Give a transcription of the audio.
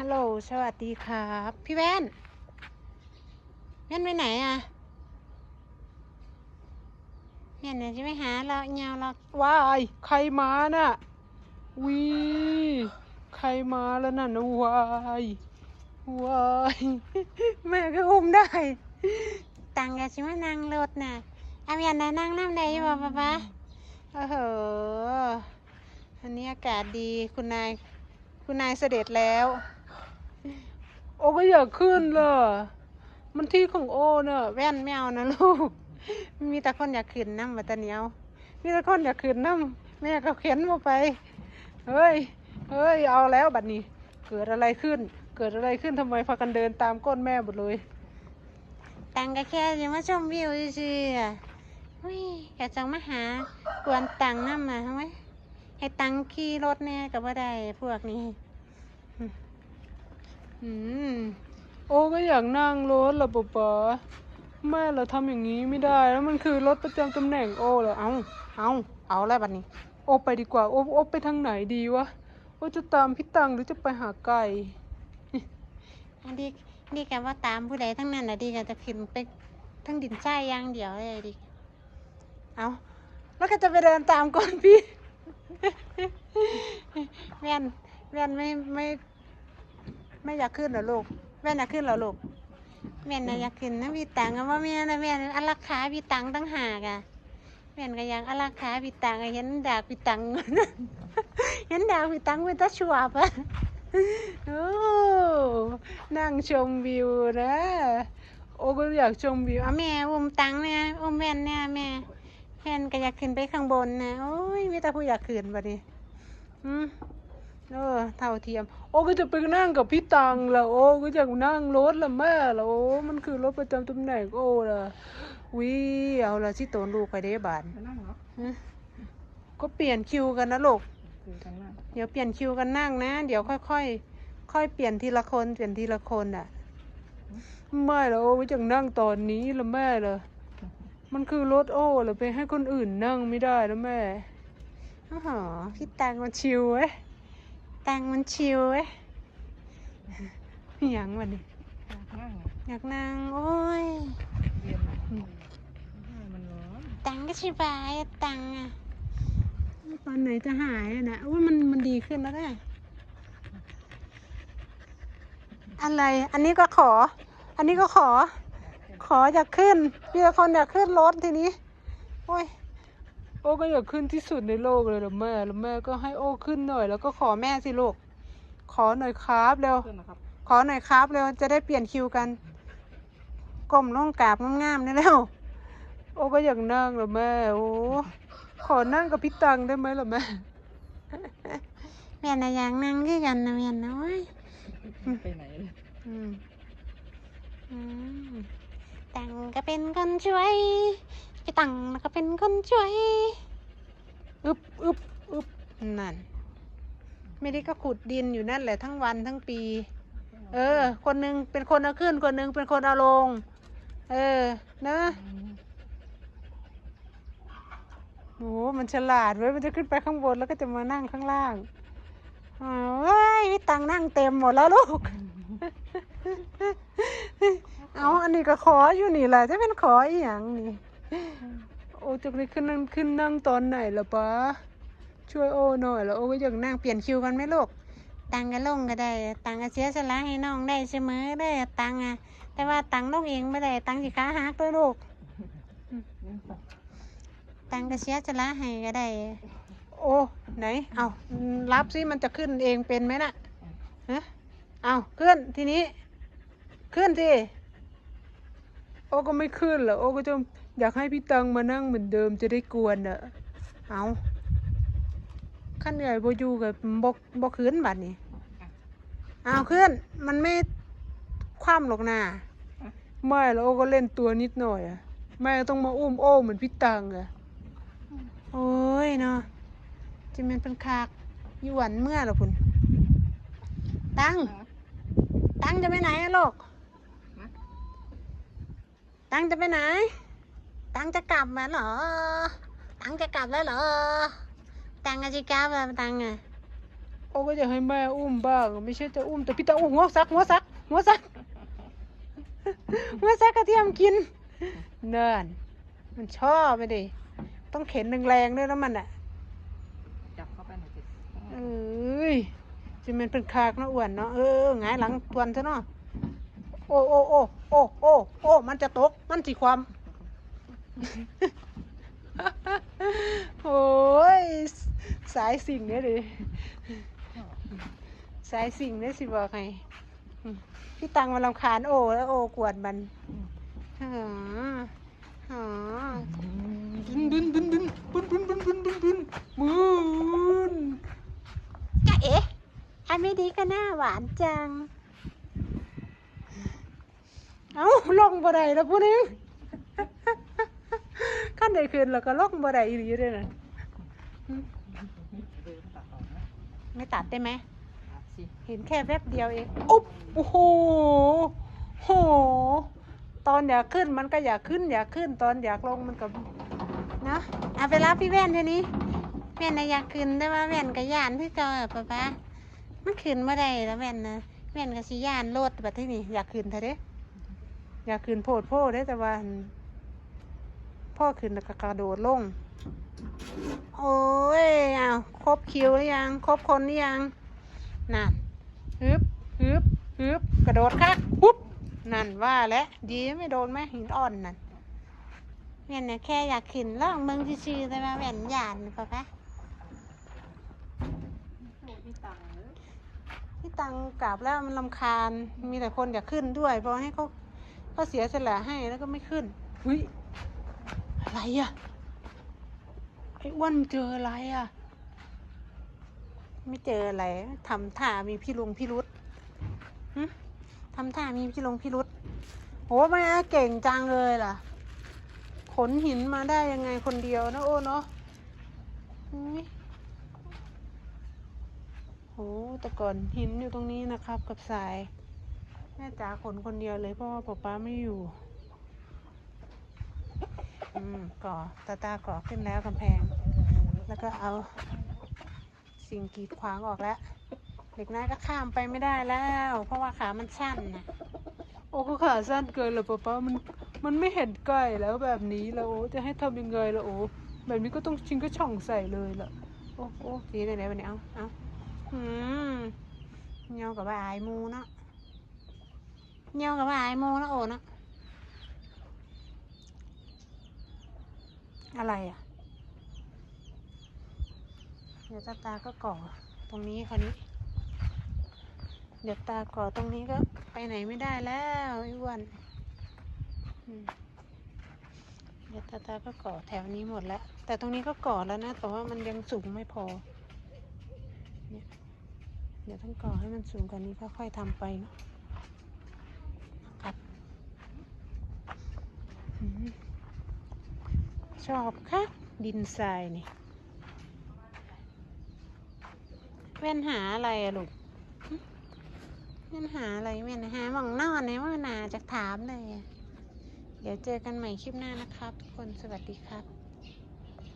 ฮัลโหล สวัสดีครับ พี่แว่นแว่นไปไหนอะแว่นเนี่ยจะไปหาเราเงาเราว้ายใครมาน่ะวีใครมาแล้วน่ะนะวายวายแม่ก็อุ้มได้ ตังกับชิมานั่งรถน่ะอาเวียนนะนั่งน้ำไหนบ่ป๊าป๊าโอ้โหอันนี้อากาศดีคุณนาย คุณนายเสด็จแล้ว โอ้ก็อยากขึ้นเลยมันที่ของโอ้น่ะแว่นไม่เอานะลูก มีแต่คนอยากขึ้นน้ำบัตรเหนียวมีแต่คนอยากขึ้นน้ำแม่ก็เข็นมาไป เฮ้ย เฮ้ย เอาแล้วบัดนี้ เกิดอะไรขึ้น เกิดอะไรขึ้นทำไมพากันเดินตามก้นแม่หมดเลย ตังก็แค่จะมาชมวิวซื่อๆอะอุ้ยอยากจะมาหากวนตังน้ำมาทำไมให้ตังขี่รถเนี่ยก็บ่ได้พวกนี้ อืม โอ้ก็อยากนั่งรถละป๊าป๊าแม่เราทำอย่างนี้ไม่ได้ แล้วมันคือรถประจำตำแหน่งโอ้เหรอเอาเอาเอาแล้วบัดนี้ โอ้ไปดีกว่า โอ้โอ้ไปทางไหนดีวะ โอ้จะตามพี่ตังหรือจะไปหาไก่อันดีดีกันว่าตามผู้ใดทั้งนั้นนะดีกันจะขึ้นไปทั้งดินทรายอย่างเดียวเลยดิเอาแล้วก็จะไปเดินตามก่อนพี่แว่นแว่นไม่ไม่ ไม่อยากขึ้นเหรอลูกแว่นอยากขึ้นเหรอลูกแว่น่ะอยากขึ้นนะพี่ตังอะว่าแม่นะแว่นอลักขาพี่ตังตั้งหากอะแว่นก็ยังอลักขาพี่ตังเห็นดากพี่ตังเห็นดากพี่ตังเป็นตาชัวปะโอ้นั่งชมวิวนะโอ้ก็อยากชมวิวเอาแม่อุ้มตังเนี่ยอุ้มแว่นเนี่ยแม่แว่นก็อยากขึ้นไปข้างบนนะโอ้ยมีแต่ผู้อยากขึ้นบัดนี้อืม เออเท่าเทียม โอ้ก็จะไปนั่งกับพี่ตังละโอ้ก็อยากนั่งรถละแม่ละโอ้มันคือรถประจำตำแหน่งโอ้ละวิเอาละที่โตนลูกไปได้บานจะนั่งเหรอฮะก็เปลี่ยนคิวกันนะลูกคุยกันนั่งเดี๋ยวเปลี่ยนคิวกันนั่งนะ เดี๋ยวค่อยๆค่อยเปลี่ยนทีละคนเปลี่ยนทีละคนอะไม่ละโอ้ก็อยากนั่งตอนนี้ละแม่ละมันคือรถโอ้ละไปให้คนอื่นนั่งไม่ได้นะแม่โอ้โหพี่ตังมันชิวเว้ย ตังมันชิวเว้ยอหย่างวันนี้นั่งอยากนั่งโอ้ยเรียนอืมมันร้อนตังก็สบายอะตังอะตอนไหนจะหายอะนะอุ้ยมันมันดีขึ้นแล้วเนี่ยอะไร อันนี้ก็ขอ อันนี้ก็ขอ ขออยากขึ้นมีแต่คนอยากขึ้นรถทีนี้ โอ้ยโอ้ก็อยากขึ้นที่สุดในโลกเลยละแม่แล้วแม่ก็ให้โอ้ขึ้นหน่อย แล้วก็ก็ขอแม่สิลูก ขอหน่อยครับเร็ว ขึ้นนะครับ ขอหน่อยครับเร็ว จะได้เปลี่ยนคิวกันก้มลงกราบงามๆนี่เร็วโอ้ก็อยากนั่งละแม่ โอ้ ขอนั่งกับพี่ตังได้ไหมล่ะแม่ แม่น่ะอยากนั่งด้วยกันนะแม่นะโอ้ยไปไหนเลยอืมอืม ตังก็เป็นคนช่วย พี่ตังก็เป็นคนช่วย อึบอึบอึบนั่น ไม่ได้ก็ขุดดินอยู่นั่นแหละทั้งวันทั้งปี เออ คนหนึงเป็นคนเอาขึ้น คนหนึงเป็นคนเอาลง เออ นะโอ้มันฉลาดเว้ย มันจะขึ้นไปข้างบนแล้วก็จะมานั่งข้างล่างอ้าวเฮ้ยตังนั่งเต็มหมดแล้วลูก เอาอันนี้ก็ขออยู่นี่แหละจะเป็นขออีหยังนี่ อ้จะไปขึ้นนั่งขึ้นนั่งตอนไหนล่ะป๊าช่วยโอ้หน่อยแล้วโอ้ก็อยากนั่งนั่งเปลี่ยนคิวกันไหมลูกตังก็ลงก็ได้ ตังก็เสียสละให้น้องได้เสมอได้ตังอะแต่ว่าตังลงเองไม่ได้ ตังสิขาหักด้วยลูก ตังก็เสียสละให้ก็ได้ โอ้ไหน เอารับสิมันจะขึ้นเองเป็นไหมน่ะฮะเอาขึ้นทีนี้ ขึ้นสิ โอ้ก็ไม่ขึ้นหรอกโอ้ก็จะอยากให้พี่ตังมานั่งเหมือนเดิมจะได้กวนอะเอาขั้นเหนื่อยโบอยู่กับบกบกขึ้นบัดนี้เอาขึ้นมันไม่คว่ำหรอกนะไม่แล้วโอ้ก็เล่นตัวนิดหน่อยอะแม่ต้องมาอุ้มโอ้เหมือนพี่ตังอะโอ้ยเนาะจิมันเป็นคากหยวนเมื่อหรอพุ่นตังตังจะไปไหนอะลูก ตังจะไปไหน ตังจะกลับมาเหรอ ตังจะกลับแล้วเหรอ ตังจะกลับแล้วตังอะโอ้โอ้ก็อยากให้แม่อุ้มบ้าง ไม่ใช่จะอุ้มแต่พี่ตาโอ้หัวซักหัวซักหัวซักหัวซักกระเทียมกิน เนินมันชอบไปดิต้องเข็นแรงๆด้วยนะมันอะจับเข้าไปหน่อยสิเอ้ยจะมันเป็นคากเนาะอ้วนเนาะเออหงายหลังทวนซะเนาะ โอ้โอ้โอ้โอ้โอ้โอ้มันจะตก มันสิความ โอ้ย สายสิ่งเนี่ยดิสายสิ่งเนี่ยสิบอกไงพี่ตังมาลำคาญโอ้แล้วโอ้กวดมันหาหาดุนดุนดุนดุนบุนบุนบุนบุนบุนบุนบุนจ้าเอ๊ะอันไม่ดีก็น่าหวานจัง เอ้าลงบ่ได้แล้วผู้นึงขั้นใดคืนแล้วก็ลงบ่ได้อีหลีเลยนะดินตัดออกนะไม่ตัดได้ไหม เห็นแค่แวบเดียวเองอุ๊บโอ้โหโห ตอนอยากขึ้นมันก็อยากขึ้น อยากขึ้น ตอนอยากลงมันก็เนาะเอาไปรับพี่แว่นเท่านี้แว่นนะอยากขึ้นแต่ว่าแว่นกับยานพี่เก่าอป๊าป๊ามันขึ้นเมื่อใดแล้วแว่นนะแว่นกับสิยานโลดแบบที่นี่อยากขึ้นเถอะเด้ อยากขึ้นโพดโพดได้แต่ว่าพ่อขึ้นแล้วก็กระโดดลง โอ้ยเอาครบคิวหรือยัง ครบคนหรือยัง นั่นฮึบฮึบฮึบกระโดดคักปุ๊บ นั่นว่าแล้วดีไม่โดนไหมหินอ่อนนั่นแว่นนะแค่อยากขึ้นล่องเมืองซื่อๆแต่ว่าแว่นยานป๊าป๊าพี่ตังเลยพี่ตังกลับแล้วมันลำคาญ มีแต่คนอยากขึ้นด้วยเพราะให้เขา เขาเสียสละให้แล้วก็ไม่ขึ้นเฮ้ยอะไรอะ ไอ้อ้วนเจออะไรอะ ไม่เจออะไรทำท่ามีพี่ลุงพี่รุษหึทำท่ามีพี่ลุงพี่รุษโหแม่เก่งจังเลยล่ะ ขนหินมาได้ยังไงคนเดียวนะโอ้เนาะอุ๊ยโหแต่ก่อนหินอยู่ตรงนี้นะครับกับทราย แม่จ๋าขนคนเดียวเลยเพราะว่าป๊าป๊าไม่อยู่ อืมก่อตาตาก่อขึ้นแล้วกำแพง แล้วก็เอาสิ่งกีดขวางออกแล้ว เด็กน้อยก็ข้ามไปไม่ได้แล้ว เพราะว่าขามันสั้นนะโอ้ก็ขาสั้นเกินเลยป๊าป๊ามันมันไม่เห็นไกลแล้วแบบนี้แล้วโอ้จะให้ทำยังไงละโอ้แบบนี้ก็ต้องชิงก็ช่องใส่เลยล่ะโอ้โอ้ดีเลยไหนวันนี้เอาเอาอืมเงากับว่าอายหมูเนาะ เงี้ยวกับว่าไอ้โมนะโอนะอะไรอะ เดี๋ยวตาตาก็ก่อตรงนี้คราวนี้ เดี๋ยวตาก่อตรงนี้ก็ไปไหนไม่ได้แล้วไอ้อ้วนเดี๋ยวตาตาก็ก่อแถวนี้หมดแล้ว แต่ตรงนี้ก็ก่อแล้วนะ แต่ว่ามันยังสูงไม่พอ เนี่ย เดี๋ยวต้องก่อให้มันสูงกว่านี้ค่อยๆทำไปเนาะนะครับอืม ชอบค่ะดินทรายนี่ แว่นหาอะไรอะลูกหึแว่นหาอะไรแว่นหาหมองนอนในว่านาจะถามเลย เดี๋ยวเจอกันใหม่คลิปหน้านะครับ ทุกคนสวัสดีครับ